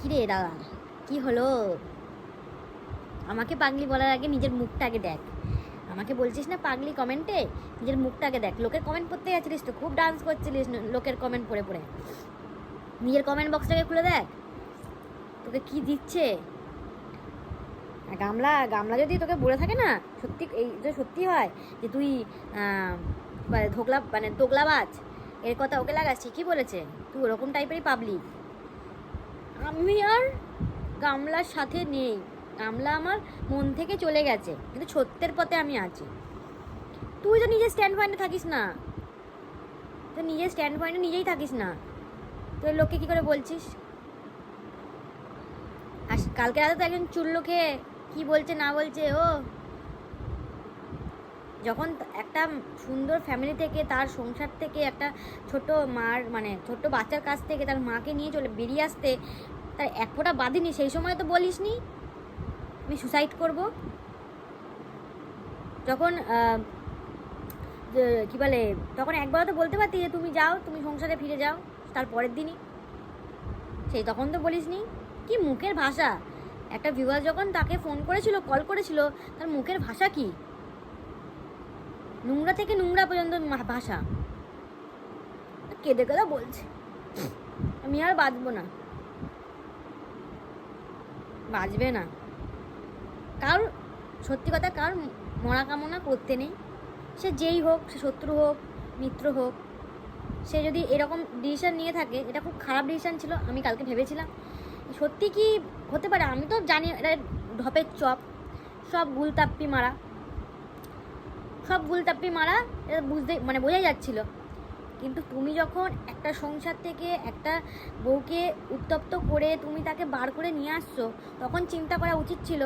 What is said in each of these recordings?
কিরে দাদা কি হলো? আমাকে পাগলি বলার আগে নিজের মুখটা আগে দেখ। আমাকে বলছিস না পাগলি কমেন্টে? নিজের মুখটা আগে দেখ। লোকের কমেন্ট পড়তে যাচ্ছিলিস তো, খুব ডান্স করছিলিস লোকের কমেন্ট পড়ে পড়ে। নিজের কমেন্ট বক্সটাকে খুলে দেখ। তোকে কি দিচ্ছে? গামলা গামলা যদি তোকে বলে থাকে না, সত্যি এই যে সত্যি হয় যে তুই মানে ধোকলা মানে তোকলাবাজ এর কথা ওকে লাগাস ঠিকই বলেছে? তুই ওরকম টাইপেরই পাবলিক। আমি আর গামলার সাথে নেই। গামলা আমার মন থেকে চলে গেছে, কিন্তু সত্যের পথে আমি আছি। তুই তো নিজের স্ট্যান্ড পয়েন্টে থাকিস না। তুই নিজের স্ট্যান্ড পয়েন্টে নিজেই থাকিস না। তুই লোককে কী করে বলছিস? আর কালকে রাতে তো একজন চুল্লোকে কী বলছে না বলছে, ও। যখন একটা সুন্দর ফ্যামিলি থেকে, তার সংসার থেকে একটা ছোট মার মানে ছোট্ট বাচ্চার কাছ থেকে তার মাকে নিয়ে চলে, বেরিয়ে আসতে তার এক ফোঁটা বাঁধিনি সেই সময় তো বলিসনি? আমি সুসাইড করব? যখন কি বলে, তখন একবার তো বলতে পারতি যে, তুমি যাও, তুমি সংসারে ফিরে যাও। তার পরের দিনই। সেই তখন তো বলিসনি? কি মুখের ভাষা? একটা ভিউয়ার যখন তাকে ফোন করেছিল কল করেছিল, তার মুখের ভাষা কি? নোংরা থেকে নোংরা পর্যন্ত ভাষা। কেঁদে কেঁদে বলছে। আমি আর বাঁচবো না। বাঁচবে না। কারোর সত্যি কথা, কার মরা কামনা করতে নেই। সে যেই হোক, সে শত্রু হোক, মিত্র হোক, সে যদি এরকম ডিসিশান নিয়ে থাকে, এটা খুব খারাপ ডিসিশান ছিল, আমি কালকে ভেবেছিলাম। সত্যি কি হতে পারে? আমি তো জানি, এটা ঢপের চপ। সব গুলতাপ্পি মারা। সব গুলতাপ্পি মারা এটা বুঝতে মানে বোঝাই যাচ্ছিল। কিন্তু তুমি যখন একটা সংসার থেকে একটা বউকে উত্তপ্ত করে তুমি তাকে বার করে নিয়ে আসছো, তখন চিন্তা করা উচিত ছিল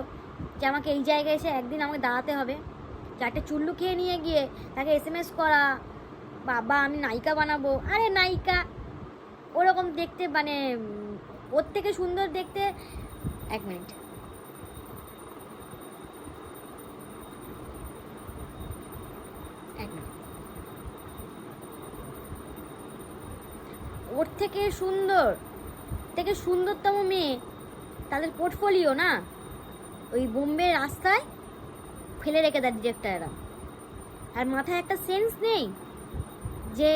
যে আমাকে এই জায়গায় এসে একদিন আমাকে দাঁড়াতে হবে। চারটে চুল্লু খেয়ে নিয়ে গিয়ে তাকে এস এম এস করা, বাবা আমি নায়িকা বানাবো। আরে নায়িকা, ওরকম দেখতে মানে ওর থেকে সুন্দর দেখতে, এক মিনিট এক মিনিট ওর থেকে সুন্দর, থেকে সুন্দরতম মেয়ে, তাদের পোর্টফোলিও না? ওই বোম্বে রাস্তায় ফেলে রেখে দেয় ডিরেক্টররা আর মাথায় একটা সেন্স নেই যে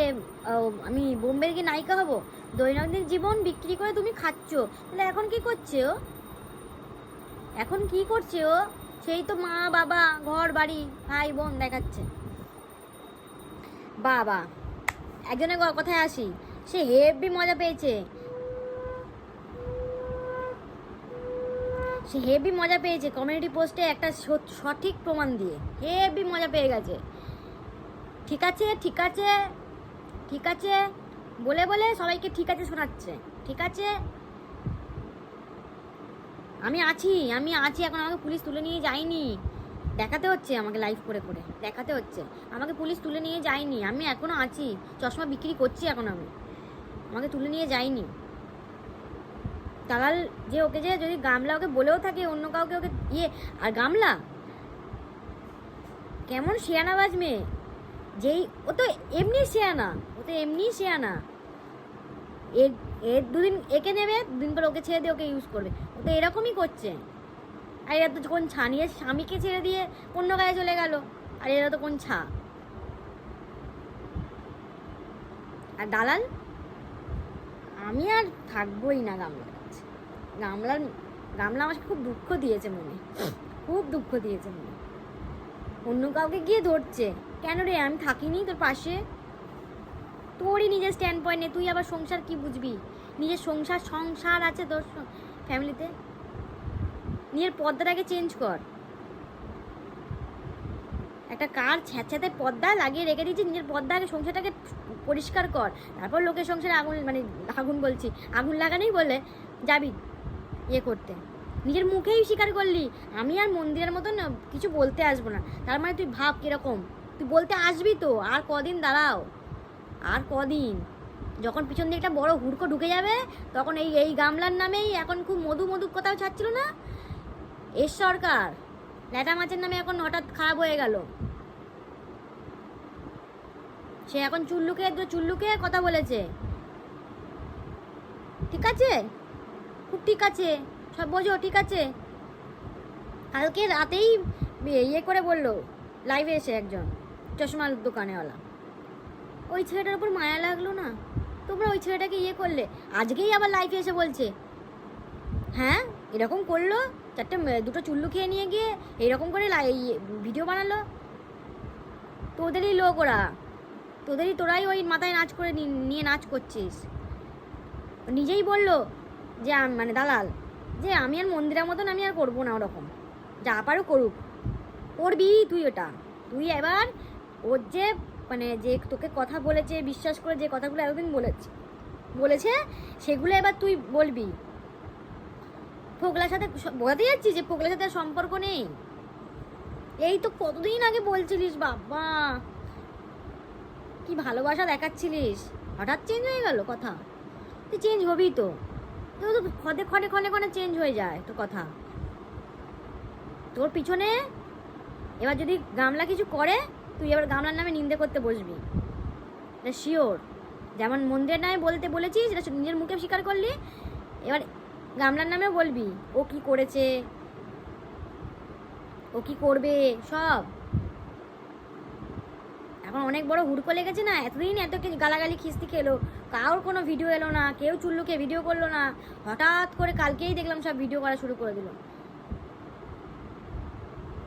আমি বোম্বের গিয়ে নায়িকা হব? দৈনন্দিন জীবন বিক্রি করে তুমি খাচ্ছ। তাহলে এখন কি করছে ও? এখন কি করছে ও? সেই তো মা, বাবা, ঘর, বাড়ি, ভাই, বোন দেখাচ্ছে। বাবা, একজনের কথায় আসি। সে হেভি মজা পেয়েছে। সে হেভি মজা পেয়েছে কমিউনিটি পোস্টে একটা সঠিক প্রমাণ দিয়ে। হেভি মজা পেয়ে গেছে। ঠিক আছে ঠিক আছে ঠিক আছে। বলে বলে সবাইকে ঠিক আছে শোনাচ্ছে। ঠিক আছে? আমি আছি আমি আছি। এখন আমাকে পুলিশ তুলে নিয়ে যায়নি। দেখাতে হচ্ছে আমাকে লাইভ করে করে। দেখাতে হচ্ছে। আমাকে পুলিশ তুলে নিয়ে যায়নি। আমি এখনও আছি। চশমা বিক্রি করছি এখন আমি। আমাকে তুলে নিয়ে যায়নি। দালাল যে ওকে যে যদি গামলা ওকে বলেও থাকে, অন্য কাউকে ওকে ইয়ে আর গামলা? কেমন শিয়ানাবাজ মেয়ে? যেই, ও তো এমনি শেয়ানা, ও তো এমনি শেয়ানা। এর এর দুদিন, একে নেবে, দুদিন পর ওকে ছেড়ে দিয়ে ওকে ইউজ করবে। ও তো এরকমই করছে। আর এরা তো কোন ছা নিয়ে স্বামীকে ছেড়ে দিয়ে অন্য গায়ে চলে গেল, আর এরা তো কোন ছা। আর দালাল? আমি আর থাকবোই না গামলার কাছে। গামলার, গামলা আমাকে খুব দুঃখ দিয়েছে মনে। খুব দুঃখ দিয়েছে মনে। অন্য কাউকে গিয়ে ধরছে। কেন রে, আমি থাকিনি তোর পাশে? তোরই নিজের স্ট্যান্ড পয়েন্টে তুই আবার সংসার কি বুঝবি? নিজের সংসার সংসার আছে তোর ফ্যামিলিতে নিজের পর্দাটাকে চেঞ্জ কর। একটা কার ছ্যাঁচাতে পর্দা লাগিয়ে রেখে দিয়েছি, নিজের পর্দা আগে সংসারটাকে পরিষ্কার কর। তারপর লোকের সংসারে আগুন মানে আগুন বলছি, আগুন লাগানোই বলে যাবি ইয়ে করতে। নিজের মুখেই স্বীকার করলি। আমি আর মন্দিরের মতন কিছু বলতে আসব না। তার মানে তুই ভাব কীরকম? তুই বলতে আসবি তো। আর কদিন দাঁড়াও। আর কদিন? যখন পিছন দিয়ে একটা বড় হুড়কো ঢুকে যাবে, তখন এই এই গামলার নামেই এখন খুব মধু মধু কোথাও ছাড়ছিল না? এস সরকার, ল্যাটা মাছের নামে এখন হঠাৎ খারাপ হয়ে গেল। সে এখন চুল্লুকে চুল্লুকে কথা বলেছে। ঠিক আছে? খুব ঠিক আছে। সব বোঝো, ঠিক আছে? কালকে রাতেই ইয়ে করে বলল লাইভে এসে একজন, চশমার দোকানেওয়ালা। ওই ছেলেটার উপর মায়া লাগল না? তোমরা ওই ছেলেটাকে ইয়ে করলে, আজকেই আবার লাইভে এসে বলছে। হ্যাঁ? এরকম করল? চারটে দুটো চুল্লু খেয়ে নিয়ে গিয়ে এরকম করে ভিডিও বানালো? তোদেরই লোক ওরা। তোদেরই তোরাই ওই মাথায় নাচ করে নিয়ে নাচ করছিস। নিজেই বলল যে মানে দালাল, যে আমি আর মন্দিরের মতন আমি আর করব না ওরকম। যা পারো করুক। করবি তুই ওটা। তুই এবার ওর যে মানে যে তোকে কথা বলেছে, বিশ্বাস করে যে কথাগুলো এতদিন বলেছে বলেছে, সেগুলো এবার তুই বলবি। পোগলার সাথে বোঝাতে যাচ্ছি যে পোগলার সাথে সম্পর্ক নেই? এই তো কতদিন আগে বলছিলিস, বাবা। কি ভালোবাসা দেখাচ্ছিলিস? হঠাৎ চেঞ্জ হয়ে গেল কথা। তুই চেঞ্জ হবি তো। তো খদে খনে খনে খনে চেঞ্জ হয়ে যায় তোর কথা। তোর পিছনে এবার যদি গামলা কিছু করে, তুই এবার গামলার নামে নিন্দে করতে বসবি। এটা শিওর যেমন মন্দিরের নামে বলতে বলেছিস সেটা নিজের মুখে স্বীকার করলি, এবার গামলার নামে বলবি, ও কি করেছে? ও কি করবে? সব। এখন অনেক বড় হুড়কো লেগেছে না? এতদিন এত গালাগালি খিস্তি খেলো। কারোর কোনো ভিডিও এলো না, কেউ চুল্লুকে ভিডিও করল না। হঠাৎ করে কালকেই দেখলাম সব ভিডিও করা শুরু করে দিল।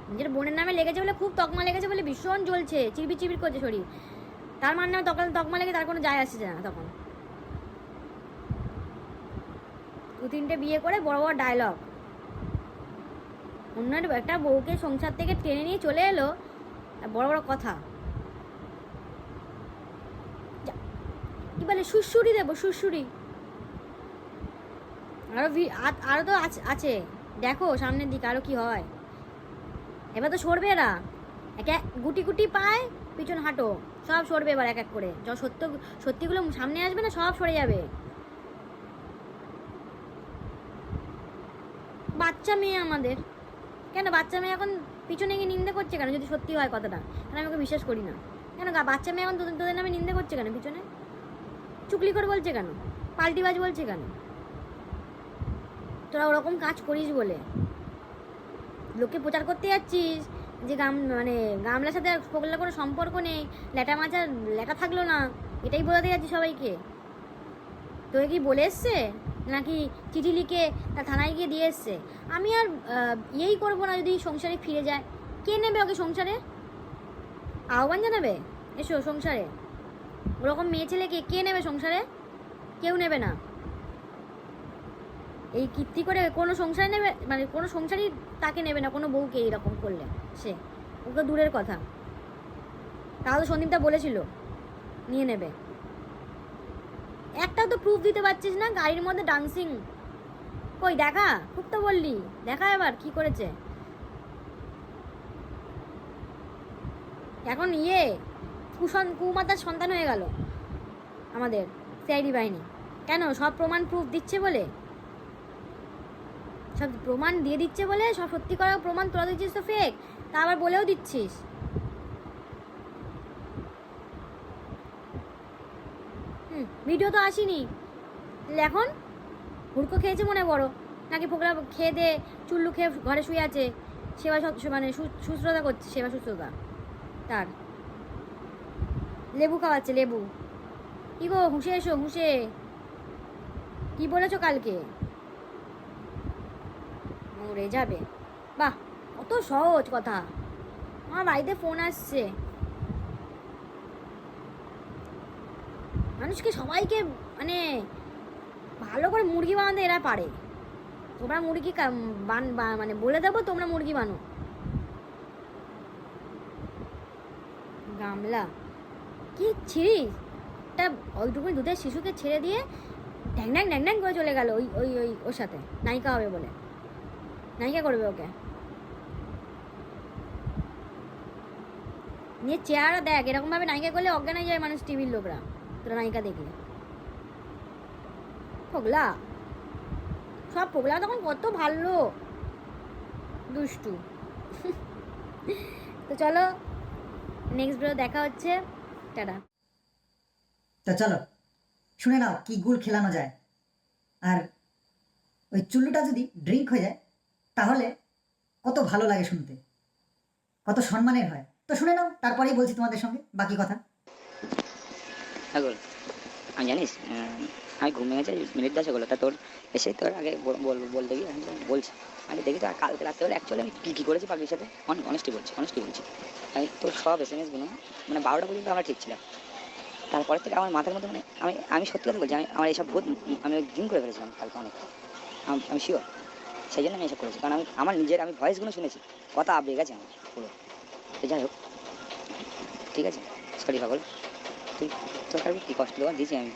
নিজের বোনের নামে লেগেছে বলে খুব তকমা লেগেছে বলে ভীষণ জ্বলছে চিবির চিবির করছে শরীর। তার মান নামে তখন তকমা লেগে তার কোনো যায় আসছে না তখন। দু তিনটে বিয়ে করে বড় বড় ডায়লগ অন্যের একটা বউকে সংসার থেকে টেনে নিয়ে চলে এলো বড় বড় কথা। কি বলে সুশুরি দেবো সুশুরি আরও ভি- আ- আরও তো আছ- দেখো, সামনের দিকে আরও কি হয়। এবার তো সরবে এরা। এক এক গুটি গুটি পায়, পিছন হাঁটো। সব সরবে এবার এক এক করে। যখন সত্য, সত্যিগুলো সামনে আসবে না, সব সরে যাবে। বাচ্চা মেয়ে আমাদের। কেন বাচ্চা মেয়ে এখন পিছনে গিয়ে নিন্দে করছে কেন? যদি সত্যি হয় কথাটা। কেন আমি ওকে বিশ্বাস করি না? কেন বাচ্চা মেয়ে এখন তোদের তোদের নামে নিন্দে করছে কেন পিছনে? চুকলি করে বলছে কেন? পাল্টিবাজ বলছে কেন? তোরা ওরকম কাজ করিস বলে। লোকে প্রচার করতে যাচ্ছিস? যে গাম মানে গামলার সাথে আর পোগলার কোনো সম্পর্ক নেই। ল্যাটা মাচার লেখা থাকল না। এটাই বোঝাতে যাচ্ছি সবাইকে। তোকে কি বলে এসছে? নাকি চিঠি লিখে তা থানায় গিয়ে দিয়ে এসছে? আমি আর ইয়েই করব না যদি সংসারে ফিরে যায়। কে নেবে ওকে সংসারে? আহ্বান জানাবে? এসো সংসারে। ওরকম মেয়ে ছেলেকে কে নেবে সংসারে? কেউ নেবে না। এই কীর্তি করে কোনো সংসার নেবে মানে কোনো সংসারই তাকে নেবে না, কোনো বউকে এরকম করলে সে। ওকে দূরের কথা। তাহলে সন্দীপটা বলেছিল, নিয়ে নেবে। একটাও তো প্রুফ দিতে পারছিস না, গাড়ির মধ্যে ডান্সিং কই, দেখা? খুব তো বললি। দেখা এবার, কি করেছে? এখন ইয়ে কুসন কুমাতার সন্তান হয়ে গেল আমাদের সিআইডি বাহিনী। কেন? সব প্রমাণ প্রুফ দিচ্ছে বলে? সব প্রমাণ দিয়ে দিচ্ছে বলে? সব সত্যি করা প্রমাণ তোরা দিচ্ছিস তো ফেক তা আবার বলেও দিচ্ছিস। হুম ভিডিও তো আসেনি। এখন? হুড়কো খেয়েছে মনে বড়। নাকি ফোকরা খেয়ে দে, চুল্লু খেয়ে ঘরে শুয়ে আছে। সেবা মানে শুশ্রূষা করছে, সেবা শুশ্রূষা তার। লেবু খাওয়াচ্ছে, লেবু। কি গো হুঁশে এসো হুঁশে কি বলেছ কালকে? মরে যাবে। বাহ, কত সহজ কথা। আমার বাড়িতে ফোন আসছে। মানুষকে সবাইকে মানে ভালো করে মুরগি বানাতে এরা পারে। তোমরা মুরগি মানে বলে দেবো, তোমরা মুরগি বানো। গামলা। কি ছিঁড়িস একটা ওইটুকু দুধের শিশুকে ছেড়ে দিয়ে ড্যাং ড্যাং ড্যাং ড্যাং করে চলে গেল ওই ওই ওই ওর সাথে। নায়িকা হবে বলে। নায়িকা করবে ওকে। নিয়ে চেহারা দেখ, এরকমভাবে নায়িকা করলে অজ্ঞান হয়ে যায় মানুষ টিভির লোকরা, তোরা নায়িকা দেখলে। পগলা সব পগলা তখন কত ভালো। দুষ্টু। তো চলো নেক্সট ভিডিও দেখা হচ্ছে। টাটা তো চলো শুনে নাও কি গুল খেলানো যায়। আর ওই চুল্লুটা যদি ড্রিঙ্ক হয়ে যায় তাহলে কত ভালো লাগে শুনতে। কত সম্মানের হয়। তো শুনে নাও তারপরেই বলছি তোমাদের সঙ্গে বাকি কথা। আগল আমি জানিস আমি ঘুমিয়ে গেছি মিনিট দশ হলো। তা তোর এসে তোর আগে বল- বল- বলতে গিয়ে আমি বলছি। আমি দেখি তো কালকে রাত্রে হলে অ্যাকচুয়ালি আমি কী কী করেছি পাখির সাথে? অনেক অনেস্টি বলছি অনেস্টি বলছি। আমি তোর সব এস এম এসগুলো মানে বারোটা পর্যন্ত আমরা ঠিক ছিলাম। তারপরে থেকে আমার মাথার মধ্যে মানে আমি আমি সত্যি কথা বলছি, আমি, আমার এইসব ভূত, আমি ড্রিম করে ফেলেছিলাম কালকে অনেক। আম- শিওর সেই জন্য আমি এসব করেছি, কারণ আমি, আমার নিজের, আমি ভয়েসগুলো শুনেছি। কথা আবেগ গেছে আমার, পুরো। তো যাই হোক, ঠিক আছে। সরি পাগল। তুই, তোর কাছে কী কষ্ট? দেওয়া দিয়েছি আমি।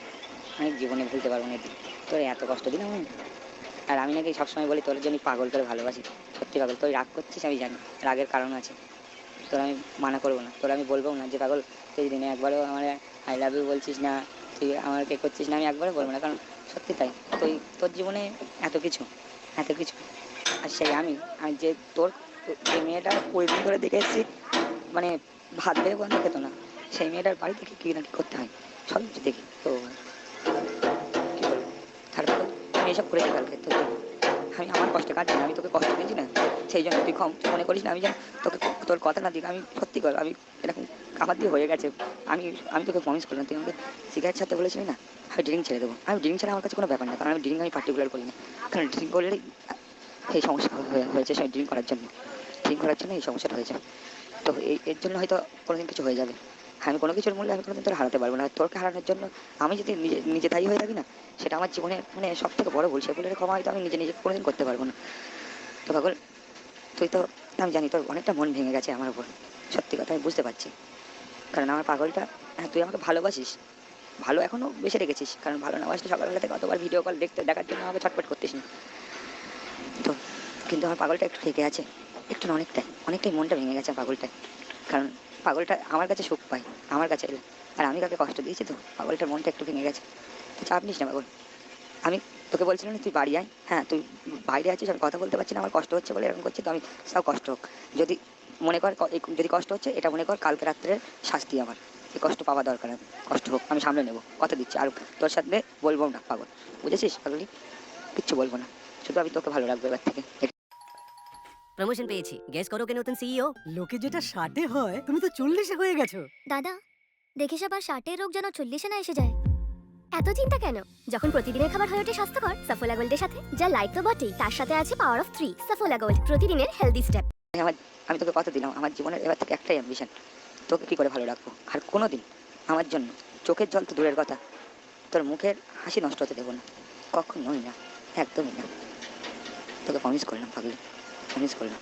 আমি জীবনে ভুলতে পারব না। তোর এত কষ্ট দিলাম আমি। আর আমি নাকি সবসময় বলি, তোর জন্য পাগল করে ভালোবাসি। সত্যি পাগল তুই রাগ করছিস, আমি জানি। রাগের কারণ আছে। তোর আমি মানা করব না। তোর আমি বলব না যে, পাগল, তুই দিনে একবারও আমার আই লাভ ইউ বলছিস না, তুই আমাকে করছিস না, আমি একবারও বলব না। কারণ সত্যি তাই, তুই, তোর জীবনে এত কিছু এত কিছু। আর সেই আমি আমি যে তোর, যে মেয়েটা কুড়ি দিন ধরে দেখে এসেছি মানে ভাত বেড়ে বন্ধ খেত না, সেই মেয়েটার বাড়ি থেকে কী না কী করতে হয়, সব কিছু দেখি। তো তারপর আমি এসব করেছি কালকে তো আমি আমার কষ্টে কাটছি না, আমি তোকে কষ্ট দিয়েছি না। সেই জন্য তুই কম মনে করিস না, আমি যেন তোকে তোর কথা না দিক, আমি সত্যি কর আমি এরকম আমার দিয়ে হয়ে গেছে। আমি আমি তোকে প্রমিস করলাম, তুই আমাকে সিগারেট ছাড়তে বলেছিলি না? আমি ড্রিঙ্ক ছেড়ে দেবো। আমি ড্রিঙ্ক ছাড়া আমার কাছে কোনো ব্যাপার না, কারণ আমি ড্রিঙ্ক আমি পার্টিকুলার করি না। কারণ ড্রিঙ্ক করলেই এই সমস্যা হয়ে- হয়েছে সেই ড্রিঙ্ক করার জন্য। ড্রিঙ্ক করার জন্য এই সমস্যাটা হয়েছে। তো এই, এর জন্য হয়তো কোনোদিন কিছু হয়ে যাবে। আমি কোনো কিছুর মূল্যে আমি কোনোদিন তোর হারাতে পারব না। তোরকে হারানোর জন্য আমি যদি নিজে নিজে দায়ী হয়ে থাকি না, সেটা আমার জীবনে মানে সব থেকে বড় ভুল। সেগুলোর ক্ষমা হয়তো আমি নিজে নিজে কোনোদিন করতে পারব না। তো পাগল, তুই তো আমি জানি তোর অনেকটা মন ভেঙে গেছে আমার উপর। সত্যি কথা, আমি বুঝতে পারছি। কারণ আমার পাগলটা হ্যাঁ তুই আমাকে ভালোবাসিস। ভালো এখনও বেশি রেখেছিস। কারণ ভালো না বাসলে সকালবেলা থেকে কতবার ভিডিও কল দেখতে দেখার জন্য আমাকে ছটপট করতিস না। তো, কিন্তু আমার পাগলটা একটু থেকে আছে। একটু অনেকটাই। অনেকটাই মনটা ভেঙে গেছে আমার পাগলটায়। কারণ পাগলটা আমার কাছে সুখ পায়, আমার কাছে এলে। আর আমি তাকে কষ্ট দিয়েছি তো, পাগলটার মনটা একটু ভেঙে গেছে। তো চাপ নিস না পাগল। আমি তোকে বলছিলাম তুই বাড়ি আয়। হ্যাঁ তুই বাইরে আছিস, আমি কথা বলতে পারছি না, আমার কষ্ট হচ্ছে বলে এরকম করছি তো, আমি সব কষ্ট হোক। যদি মনে কর যদি কষ্ট হচ্ছে, এটা মনে কর কালকে রাত্রে শাস্তি আমার। এই কষ্ট পাওয়া দরকার আমি কষ্ট হোক, আমি সামলে নেব, কথা দিচ্ছি। আর তোর সাথে বলব না, পাগল। বুঝেছিস পাগলি? কিচ্ছু বলব না। শুধু আমি তোকে ভালো রাখব এবার থেকে। প্রমোশন পেয়েছি। গেস করো কে নতুন সিইও লোকে যেটা ষাটে হয় তুমি তো চল্লিশে হয়ে গেছো। দাদা দেখিস আবার ষাটের রোগ যেন চল্লিশে না এসে যায়। এত চিন্তা কেন? যখন প্রতিদিনের খাবার হয়ে ওঠে স্বাস্থ্যকর সাফোলা গোল্ডের সাথে যা লাইক তো বটেই তার সাথে আছে power of three Saffola gold প্রতিদিনের হেলদি স্টেপ আমার আমি তোকে কথা দিলাম আমার জীবনের এবার থেকে একটাই অ্যাম্বিশন তোকে কি করে ভালো রাখব? আর কোনো দিন আমার জন্য চোখের জল তো দূরের কথা। তোর মুখের হাসি নষ্ট হতে দেবো না। কখনোই না একদমই না। তোকে প্রমিস করলাম পাগলি। minha escolha.